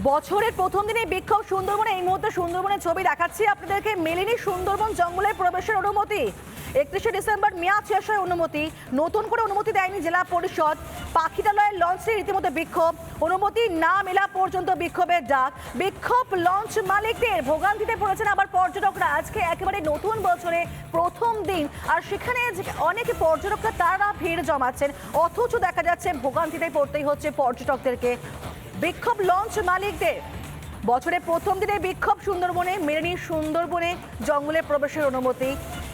বছরের প্রথম দিনে বিক্ষোভ সুন্দরবনে, এই মুহূর্তে সুন্দরবনের ছবি দেখাচ্ছি আপনাদেরকে। মেলেনি সুন্দরবন জঙ্গলে প্রবেশের অনুমতি। একত্রিশে ডিসেম্বর মেয়াদ শেষ হয় অনুমতি। নতুন করে অনুমতি দেয়নি জেলা পরিষদ। পাখিটালয়ের লঞ্চে রীতিমতো বিক্ষোভ। অনুমতি না মেলা পর্যন্ত বিক্ষোভের ডাক। বিক্ষোভ লঞ্চ মালিকদের ভোগান্তিতে পড়েছেন আবার পর্যটকরা। আজকে একেবারে নতুন বছরে প্রথম দিন। আর সেখানে অনেক পর্যটকরা তারা ভিড় জমাচ্ছেন। অথচ দেখা যাচ্ছে ভোগান্তিতে পড়তেই হচ্ছে পর্যটকদেরকে। বিক্ষোভ লঞ্চ মালিকদের। বছরে প্রথম দিনে বিক্ষোভ সুন্দরবনে মেরেনি সুন্দরবনে জঙ্গলে প্রবেশের অনুমতি।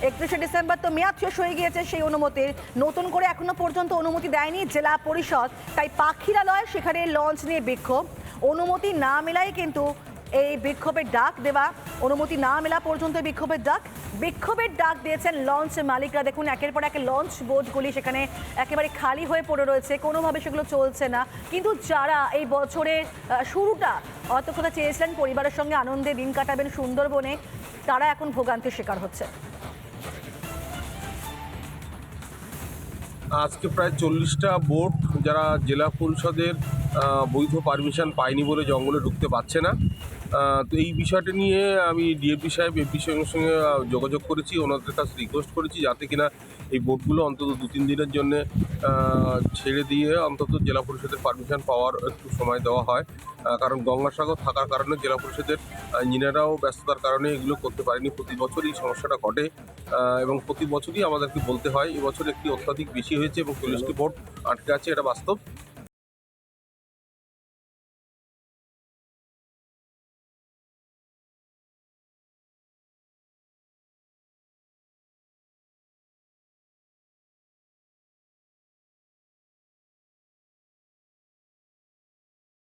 একত্রিশে ডিসেম্বর তো মেয়াদ শেষ হয়ে গিয়েছে সেই অনুমতির। নতুন করে এখনও পর্যন্ত অনুমতি দেয়নি জেলা পরিষদ, তাই পাখিরালয় সেখানে লঞ্চ নিয়ে বিক্ষোভ। অনুমতি না মেলায় কিন্তু এই বিক্ষোভের ডাক দেওয়া, অনুমতি না মেলা পর্যন্ত বিক্ষোভের ডাক। বিক্ষোভের ডাক দিয়েছেন লঞ্চ মালিকরা। দেখুন, একের পর এক লঞ্চ বোটগুলি সেখানে একেবারে খালি হয়ে পড়ে রয়েছে। কোনোভাবে সেগুলো চলছে না। কিন্তু যারা এই বছরের শুরুটা অত কথা চেয়েছিলেন পরিবারের সঙ্গে আনন্দে দিন কাটাবেন সুন্দরবনে, তারা এখন ভোগান্তির শিকার হচ্ছে। আজকে প্রায় চল্লিশটা বোট যারা জেলা পরিষদের বৈধ পারমিশন পায়নি বলে জঙ্গলে ঢুকতে পারছে না। তো এই বিষয়টা নিয়ে আমি ডিএপি সাহেব এপি সঙ্গে সঙ্গে যোগাযোগ করেছি, ওনাদের কাছে রিকোয়েস্ট করেছি যাতে কিনা এই বোটগুলো অন্তত দু তিন দিনের জন্য ছেড়ে দিয়ে অন্তত জেলা পরিষদের পারমিশন পাওয়ার একটু সময় দেওয়া হয়। কারণ গঙ্গাসাগর থাকার কারণে জেলা পরিষদের ইঞ্জিনিয়াররাও ব্যস্ততার কারণে এগুলো করতে পারেনি। প্রতি বছর এই সমস্যাটা ঘটে এবং প্রতি বছরই আমাদেরকে বলতে হয় এবছর একটি অত্যাধিক বেশি হয়েছে এবং চল্লিশটি ভোট আটকে আছে, এটা বাস্তব।